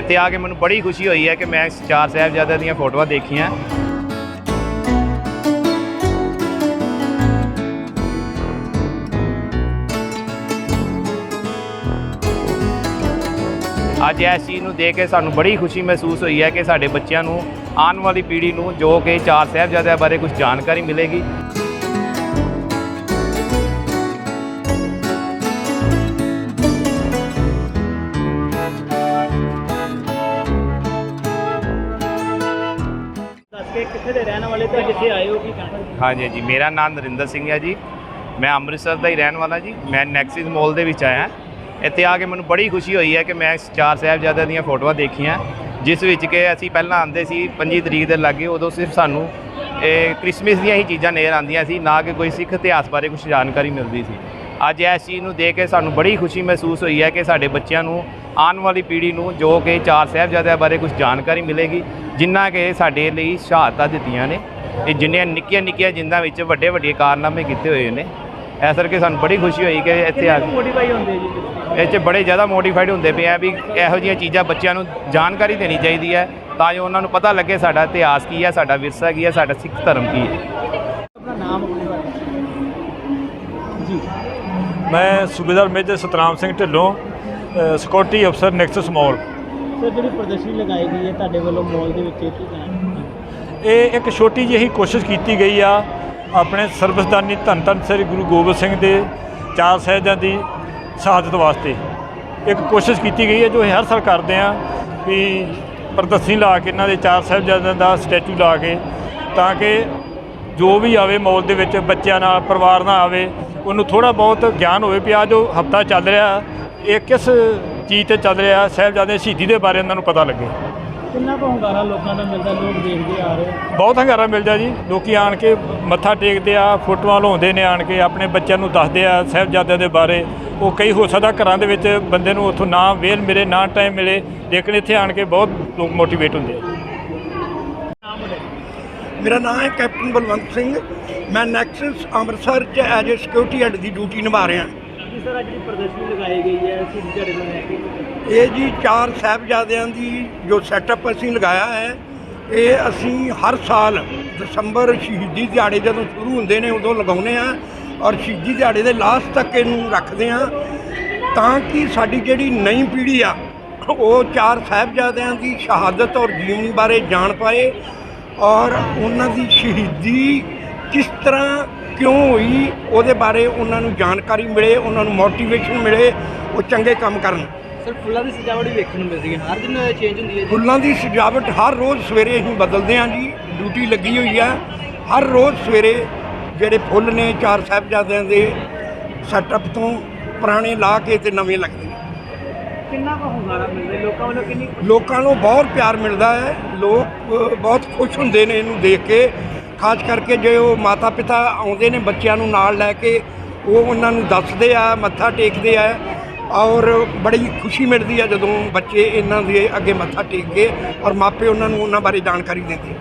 ਇੱਥੇ ਆ ਕੇ ਮੈਨੂੰ ਬੜੀ ਖੁਸ਼ੀ ਹੋਈ ਹੈ ਕਿ ਮੈਂ ਚਾਰ ਸਾਹਿਬਜ਼ਾਦਿਆਂ ਦੀਆਂ ਫੋਟੋਆਂ ਦੇਖੀਆਂ। ਅੱਜ ਇਸ ਚੀਜ਼ ਨੂੰ ਦੇਖ ਕੇ ਸਾਨੂੰ ਬੜੀ ਖੁਸ਼ੀ ਮਹਿਸੂਸ ਹੋਈ ਹੈ ਕਿ ਸਾਡੇ ਬੱਚਿਆਂ ਨੂੰ ਆਉਣ ਵਾਲੀ ਪੀੜ੍ਹੀ ਨੂੰ ਜੋ ਕਿ ਚਾਰ ਸਾਹਿਬਜ਼ਾਦਿਆਂ ਬਾਰੇ ਕੁਝ ਜਾਣਕਾਰੀ ਮਿਲੇਗੀ। ਕੇ ਕਿੱਥੇ ਦੇ ਰਹਿਣ ਵਾਲੇ ਤੇ ਕਿੱਥੇ ਆਏ ਹੋ ਕੀ ਕਹਿਣਾ? ਹਾਂਜੀ ਜੀ ਮੇਰਾ ਨਾਮ ਨਰਿੰਦਰ ਸਿੰਘ ਹੈ ਜੀ। ਮੈਂ ਅੰਮ੍ਰਿਤਸਰ ਦਾ ਹੀ ਰਹਿਣ ਵਾਲਾ ਜੀ। ਮੈਂ ਨੈਕਸਿਸ ਮਾਲ ਦੇ ਵਿੱਚ ਆਇਆ। ਇੱਥੇ ਆ ਕੇ ਮੈਨੂੰ ਬੜੀ ਖੁਸ਼ੀ ਹੋਈ ਹੈ ਕਿ ਮੈਂ ਚਾਰ ਸਾਹਿਬਜ਼ਾਦਿਆਂ ਦੀਆਂ ਫੋਟੋਆਂ ਦੇਖੀਆਂ। ਜਿਸ ਵਿੱਚ ਕਿ ਅਸੀਂ ਪਹਿਲਾਂ ਆਂਦੇ ਸੀ 25 ਤਰੀਕ ਦੇ ਲਾਗੇ, ਉਦੋਂ ਸਿਰਫ ਸਾਨੂੰ ਇਹ ਕ੍ਰਿਸਮਸ ਦੀਆਂ ਹੀ ਚੀਜ਼ਾਂ ਨਜ਼ਰ ਆਉਂਦੀਆਂ ਸੀ, ਨਾ ਕਿ ਕੋਈ ਸਿੱਖ ਇਤਿਹਾਸ ਬਾਰੇ ਕੁਝ ਜਾਣਕਾਰੀ ਮਿਲਦੀ ਸੀ। ਅੱਜ ਇਸ ਚੀਜ਼ ਨੂੰ ਦੇਖ ਕੇ ਸਾਨੂੰ ਬੜੀ ਖੁਸ਼ੀ ਮਹਿਸੂਸ ਹੋਈ ਹੈ ਕਿ ਸਾਡੇ ਬੱਚਿਆਂ ਨੂੰ ਆਉਣ ਵਾਲੀ ਪੀੜ੍ਹੀ ਨੂੰ ਜੋ ਕਿ ਚਾਰ ਸਾਹਿਬਜ਼ਾਦਿਆਂ ਬਾਰੇ ਕੁਝ ਜਾਣਕਾਰੀ ਮਿਲੇਗੀ ਜਿਨ੍ਹਾਂ ਕਿ ਸਾਡੇ ਲਈ ਸ਼ਹਾਦਤਾਂ ਦਿੱਤੀਆਂ ਨੇ। ਇਹ ਜਿੰਨੀਆਂ ਨਿੱਕੀਆਂ ਨਿੱਕੀਆਂ ਜਿੰਦਾਂ ਵਿੱਚ ਵੱਡੇ ਵੱਡੇ ਕਾਰਨਾਮੇ ਕੀਤੇ ਹੋਏ ਨੇ। ਇਸ ਕਰਕੇ ਸਾਨੂੰ ਬੜੀ ਖੁਸ਼ੀ ਹੋਈ ਕਿ ਇੱਥੇ ਆ ਮੋਡੀਫਾਈ ਹੁੰਦੇ ਜੀ ਇਹ 'ਚ ਬੜੇ ਜ਼ਿਆਦਾ ਮੋਡੀਫਾਈਡ ਹੁੰਦੇ ਪਏ ਆ ਵੀ ਇਹੋ ਜਿਹੀਆਂ ਚੀਜ਼ਾਂ ਬੱਚਿਆਂ ਨੂੰ ਜਾਣਕਾਰੀ ਦੇਣੀ ਚਾਹੀਦੀ ਹੈ ਤਾਂ ਜੋ ਉਹਨਾਂ ਨੂੰ ਪਤਾ ਲੱਗੇ ਸਾਡਾ ਇਤਿਹਾਸ ਕੀ ਹੈ ਸਾਡਾ ਵਿਰਸਾ ਕੀ ਹੈ ਸਾਡਾ ਸਿੱਖ ਧਰਮ ਕੀ ਹੈ। ਆਪਣਾ ਨਾਮ ਆਪਣੇ ਬਾਰੇ ਜੀ। ਮੈਂ ਸੂਬੇਦਾਰ ਮੇਜਰ ਸਤਨਾਮ ਸਿੰਘ ਢਿੱਲੋਂ। ਸਿਕਿਉਰਿਟੀ ਅਫਸਰ ਨੈਕਸਸ ਮਾਲ ਸਰ ਜਿਹੜੀ ਪ੍ਰਦਰਸ਼ਨੀ ਲਗਾਈ ਗਈ ਹੈ ਤੁਹਾਡੇ ਵੱਲੋਂ ਮਾਲ ਦੇ ਵਿੱਚ ਇਹ ਕੀ ਕਹਿਣਾ ਇਹ ਇੱਕ ਛੋਟੀ ਜਿਹੀ ਕੋਸ਼ਿਸ਼ ਕੀਤੀ ਗਈ ਆ ਆਪਣੇ ਸਰਬਸਦਾਨੀ ਧੰਨ ਧੰਨ ਸ੍ਰੀ ਗੁਰੂ ਗੋਬਿੰਦ ਸਿੰਘ ਦੇ ਚਾਰ ਸਾਹਿਬਾਂ ਦੀ ਸ਼ਹਾਦਤ ਵਾਸਤੇ। ਇੱਕ ਕੋਸ਼ਿਸ਼ ਕੀਤੀ ਗਈ ਹੈ ਜੋ ਹਰ ਸਾਲ ਕਰਦੇ ਆ ਵੀ ਪ੍ਰਦਰਸ਼ਨੀ ਲਾ ਕੇ ਇਹਨਾਂ ਦੇ ਚਾਰ ਸਾਹਿਬਜ਼ਾਦਿਆਂ ਦਾ ਸਟੈਚੂ ਲਾ ਕੇ ਤਾਂ ਕਿ ਜੋ ਵੀ ਆਵੇ ਮੌਲ ਦੇ ਵਿੱਚ ਬੱਚਿਆਂ ਨਾਲ ਪਰਿਵਾਰ ਨਾਲ ਆਵੇ ਉਹਨੂੰ ਥੋੜਾ ਬਹੁਤ ਗਿਆਨ ਹੋਵੇ ਵੀ ਆ ਜੋ ਹਫਤਾ ਚੱਲ ਰਿਹਾ ਇਹ ਕਿਸ ਚੀਜ਼ ਤੇ ਚੱਲ ਰਿਹਾ ਸਾਹਿਬਜ਼ਾਦੇ ਸ਼ਹੀਦੀ ਦੇ ਬਾਰੇ ਉਹਨਾਂ ਨੂੰ ਪਤਾ ਲੱਗੇ। ਕਿੰਨਾ ਕੁ ਹੁੰਗਾਰਾ ਲੋਕਾਂ ਦਾ ਮਿਲਦਾ ਲੋਕ ਦੇਖਦੇ ਆ ਰਹੇ? ਬਹੁਤ ਹੰਗਾਰਾ ਮਿਲਦਾ ਜੀ। ਲੋਕੀ ਆਣ ਕੇ ਮੱਥਾ ਟੇਕਦੇ ਆ ਫੋਟੋਆਂ ਲਾਉਂਦੇ ਨੇ ਆਣ ਕੇ ਆਪਣੇ ਬੱਚਿਆਂ ਨੂੰ ਦੱਸਦੇ ਆ ਸਾਹਿਬਜ਼ਾਦਿਆਂ ਦੇ ਬਾਰੇ। ਉਹ ਕਈ ਹੋ ਸਕਦਾ ਘਰਾਂ ਦੇ ਵਿੱਚ ਬੰਦੇ ਨੂੰ ਉੱਥੋਂ ਨਾ ਵੇਲ ਮਿਲੇ ਨਾ ਟਾਈਮ ਮਿਲੇ ਲੇਕਿਨ ਇੱਥੇ ਆਣ ਕੇ ਬਹੁਤ ਲੋਕ ਮੋਟੀਵੇਟ ਹੁੰਦੇ ਆ। ਮੇਰਾ ਨਾਮ ਹੈ ਕੈਪਟਨ ਬਲਵੰਤ ਸਿੰਘ। ਮੈਂ ਨੈਕਸਸ ਅੰਮ੍ਰਿਤਸਰ ਚ ਐਜ ਏ ਸਿਕਿਉਰਿਟੀ ਹੈਡ ਦੀ ਡਿਊਟੀ ਨਿਭਾ ਰਿਹਾ। ਜੀ ਸਰ ਅੱਜ ਜਿਹੜੀ ਪ੍ਰਦਰਸ਼ਨੀ ਲਗਾਈ ਗਈ ਹੈ ਅਸੀਂ ਜਿਹੜੇ ਨੂੰ ਲੈ ਕੇ ਇਹ ਜੀ ਚਾਰ ਸਾਹਿਬਜ਼ਾਦਿਆਂ ਦੀ ਜੋ ਸੈਟਅਪ ਅਸੀਂ ਲਗਾਇਆ ਹੈ ਇਹ ਅਸੀਂ ਹਰ ਸਾਲ ਦਸੰਬਰ ਸ਼ਹੀਦੀ ਦਿਹਾੜੇ ਜਦੋਂ ਸ਼ੁਰੂ ਹੁੰਦੇ ਨੇ ਉਦੋਂ ਲਗਾਉਂਦੇ ਆ ਔਰ ਸ਼ਹੀਦੀ ਦਿਹਾੜੇ ਦੇ ਲਾਸਟ ਤੱਕ ਇਹਨੂੰ ਰੱਖਦੇ ਆ ਤਾਂ ਕਿ ਸਾਡੀ ਜਿਹੜੀ ਨਈ ਪੀੜ੍ਹੀ ਆ ਉਹ ਚਾਰ ਸਾਹਿਬਜ਼ਾਦਿਆਂ ਦੀ ਸ਼ਹਾਦਤ ਔਰ ਜੀਵਨੀ ਬਾਰੇ ਜਾਣ ਪਾਏ ਔਰ ਉਹਨਾਂ ਦੀ ਸ਼ਹੀਦੀ ਕਿਸ ਤਰ੍ਹਾਂ ਕਿਉਂ ਹੋਈ ਉਹਦੇ ਬਾਰੇ ਉਹਨਾਂ ਨੂੰ ਜਾਣਕਾਰੀ ਮਿਲੇ ਉਹਨਾਂ ਨੂੰ ਮੋਟੀਵੇਸ਼ਨ ਮਿਲੇ ਉਹ ਚੰਗੇ ਕੰਮ ਕਰਨ। ਸਰ ਫੁੱਲਾਂ ਦੀ ਸਜਾਵਟ ਵੀ ਵੇਖਣ ਨੂੰ ਮਿਲਦੀ ਹੈ। ਹਰ ਦਿਨ ਚੇਂਜ ਹੁੰਦੀ ਹੈ ਜੀ। ਫੁੱਲਾਂ ਦੀ ਸਜਾਵਟ ਹਰ ਰੋਜ਼ ਸਵੇਰੇ ਅਸੀਂ ਬਦਲਦੇ ਹਾਂ ਜੀ। ਡਿਊਟੀ ਲੱਗੀ ਹੋਈ ਆ। ਹਰ ਰੋਜ਼ ਸਵੇਰੇ ਜਿਹੜੇ ਫੁੱਲ ਨੇ ਚਾਰ ਸਾਹਿਬਜ਼ਾਦਿਆਂ ਦੇ ਸੈਟਅਪ ਤੋਂ ਪੁਰਾਣੇ ਲਾ ਕੇ ਤੇ ਨਵੇਂ ਲੱਗਦੇ ਨੇ। ਕਿੰਨਾ ਕੁ ਹੁੰਗਾਰਾ ਮਿਲਦਾ ਹੈ? ਲੋਕਾਂ ਵੱਲੋਂ ਕਿੰਨੀ ਲੋਕਾਂ ਨੂੰ ਬਹੁਤ ਪਿਆਰ ਮਿਲਦਾ ਹੈ। ਲੋਕ ਅ, ਬਹੁਤ ਖੁਸ਼ ਹੁੰਦੇ ਨੇ ਇਹਨੂੰ ਦੇਖ ਕੇ। ਖਾਸ ਕਰਕੇ ਜੇ ਉਹ ਮਾਤਾ ਪਿਤਾ ਆਉਂਦੇ ਨੇ ਬੱਚਿਆਂ ਨੂੰ ਨਾਲ ਲੈ ਕੇ ਉਹ ਉਹਨਾਂ ਨੂੰ ਦੱਸਦੇ ਆ ਮੱਥਾ ਟੇਕਦੇ ਆ। ਔਰ ਬੜੀ ਖੁਸ਼ੀ ਮਿਲਦੀ ਆ ਜਦੋਂ ਬੱਚੇ ਇਹਨਾਂ ਦੇ ਅੱਗੇ ਮੱਥਾ ਟੇਕ ਕੇ ਔਰ ਮਾਪੇ ਉਹਨਾਂ ਨੂੰ ਉਹਨਾਂ ਬਾਰੇ ਜਾਣਕਾਰੀ ਦਿੰਦੇ